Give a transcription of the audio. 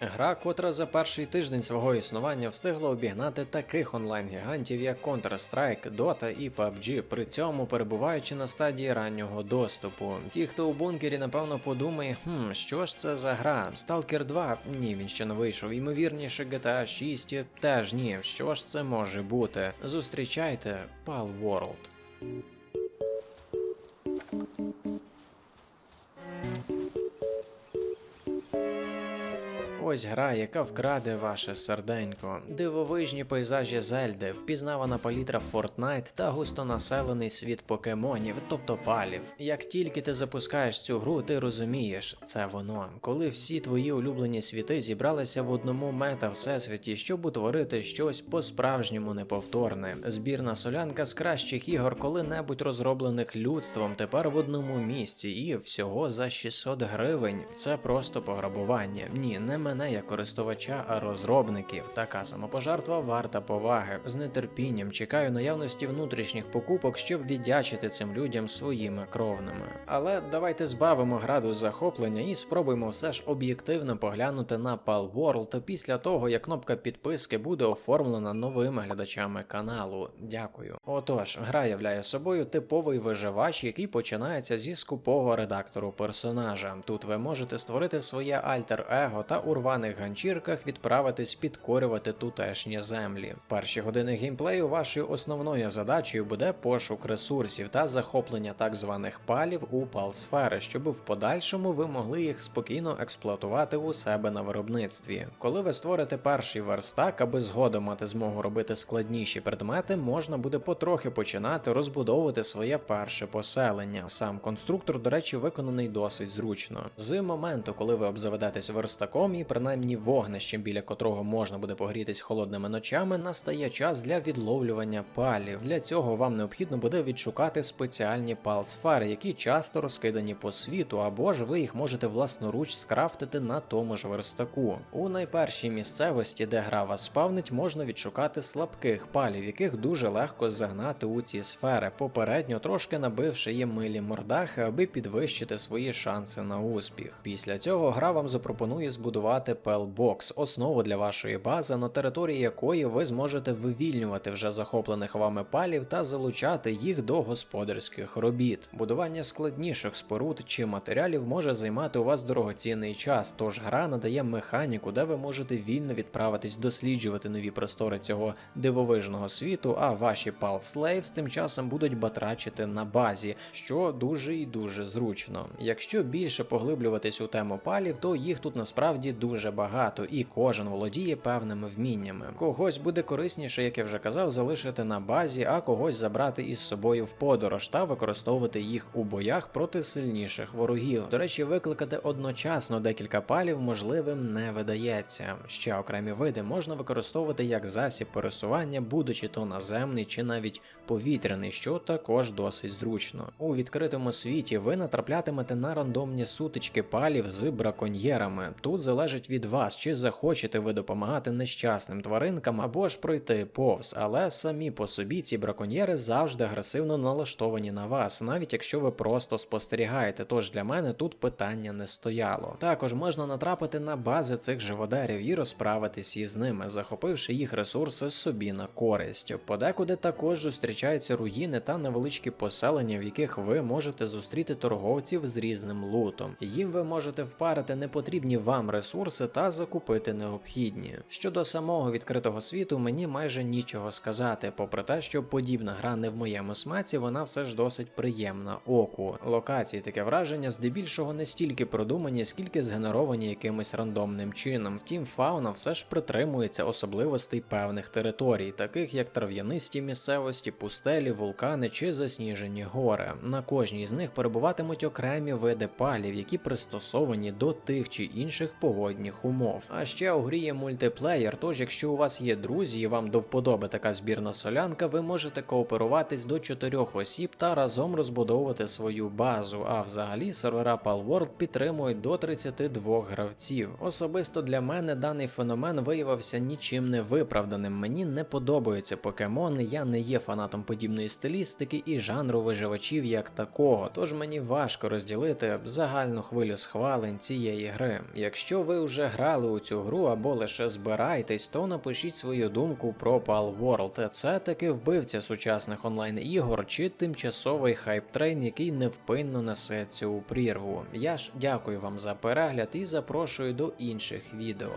Гра, котра за перший тиждень свого існування встигла обігнати таких онлайн-гігантів, як Counter-Strike, Dota і PUBG, при цьому перебуваючи на стадії раннього доступу. Ті, хто у бункері, напевно, подумає, хм, що ж це за гра? Stalker 2? Ні, він ще не вийшов. Ймовірніше, GTA 6 теж ні. Що ж це може бути? Зустрічайте Pal World. Ось гра, яка вкраде ваше серденько. Дивовижні пейзажі Зельди, впізнавана палітра Fortnite та густонаселений світ покемонів, тобто палів. Як тільки ти запускаєш цю гру, ти розумієш, це воно. Коли всі твої улюблені світи зібралися в одному мета всесвіті, щоб утворити щось по-справжньому неповторне. Збірна солянка з кращих ігор, коли-небудь розроблених людством, тепер в одному місці, і всього за 600 гривень. Це просто пограбування. Ні, не мене як користувача, розробників. Така самопожертва варта поваги. З нетерпінням чекаю наявності внутрішніх покупок, щоб віддячити цим людям своїми кровними. Але давайте збавимо градус захоплення і спробуємо все ж об'єктивно поглянути на Pal World після того, як кнопка підписки буде оформлена новими глядачами каналу. Дякую. Отож, гра являє собою типовий виживач, який починається зі скупого редактору персонажа. Тут ви можете створити своє альтер-его та у рваних ганчірках відправитись підкорювати тутешні землі. Перші години геймплею вашою основною задачею буде пошук ресурсів та захоплення так званих палів у палсфери, щоб в подальшому ви могли їх спокійно експлуатувати у себе на виробництві. Коли ви створите перший верстак, аби згодом мати змогу робити складніші предмети, можна буде потрохи починати розбудовувати своє перше поселення. Сам конструктор, до речі, виконаний досить зручно. З моменту, коли ви обзаведетесь верстаком і принаймні вогнищем, біля котрого можна буде погрітись холодними ночами, настає час для відловлювання палів. Для цього вам необхідно буде відшукати спеціальні пал-сфери, які часто розкидані по світу, або ж ви їх можете власноруч скрафтити на тому ж верстаку. У найпершій місцевості, де гра вас спавнить, можна відшукати слабких палів, яких дуже легко загнати у ці сфери, попередньо трошки набивши їм милі мордахи, аби підвищити свої шанси на успіх. Після цього гра вам запропонує збудувати Pellbox, основу для вашої бази, на території якої ви зможете вивільнювати вже захоплених вами палів та залучати їх до господарських робіт. Будування складніших споруд чи матеріалів може займати у вас дорогоцінний час, тож гра надає механіку, де ви можете вільно відправитись досліджувати нові простори цього дивовижного світу, а ваші Slaves тим часом будуть батрачити на базі, що дуже і дуже зручно. Якщо більше поглиблюватись у тему палів, то їх тут насправді дуже багато, і кожен володіє певними вміннями. Когось буде корисніше, як я вже казав, залишити на базі, а когось забрати із собою в подорож та використовувати їх у боях проти сильніших ворогів. До речі, викликати одночасно декілька палів можливим не видається. Ще окремі види можна використовувати як засіб пересування, будучи то наземний чи навіть повітряний, що також досить зручно. У відкритому світі ви натраплятимете на рандомні сутички палів з браконьєрами. Тут залежить від вас, чи захочете ви допомагати нещасним тваринкам або ж пройти повз, але самі по собі ці браконьєри завжди агресивно налаштовані на вас, навіть якщо ви просто спостерігаєте. Тож для мене тут питання не стояло. Також можна натрапити на бази цих живодерів і розправитись із ними, захопивши їх ресурси собі на користь. Подекуди також зустрічаються руїни та невеличкі поселення, в яких ви можете зустріти торговців з різним лутом. Їм ви можете впарити непотрібні вам ресурси та закупити необхідні. Щодо самого відкритого світу, мені майже нічого сказати, попри те, що подібна гра не в моєму смаці, вона все ж досить приємна оку. Локації таке враження здебільшого не стільки продумані, скільки згенеровані якимось рандомним чином. Втім, фауна все ж притримується особливостей певних територій, таких як трав'янисті місцевості, пустелі, вулкани чи засніжені гори. На кожній з них перебуватимуть окремі види палів, які пристосовані до тих чи інших погодних умов. А ще у грі є мультиплеєр, тож якщо у вас є друзі і вам до вподоби така збірна солянка, ви можете кооперуватись до чотирьох осіб та разом розбудовувати свою базу. А взагалі сервера Palworld підтримують до 32 гравців. Особисто для мене даний феномен виявився нічим не виправданим. Мені не подобаються покемони, я не є фанатом подібної стилістики і жанру виживачів як такого, тож мені важко розділити загальну хвилю схвалень цієї гри. Якщо ви вже грали у цю гру або лише збираєтесь, то напишіть свою думку про Palworld. Це таки вбивця сучасних онлайн-ігор чи тимчасовий хайп-трейн, який невпинно несеться у прірву. Я ж дякую вам за перегляд і запрошую до інших відео.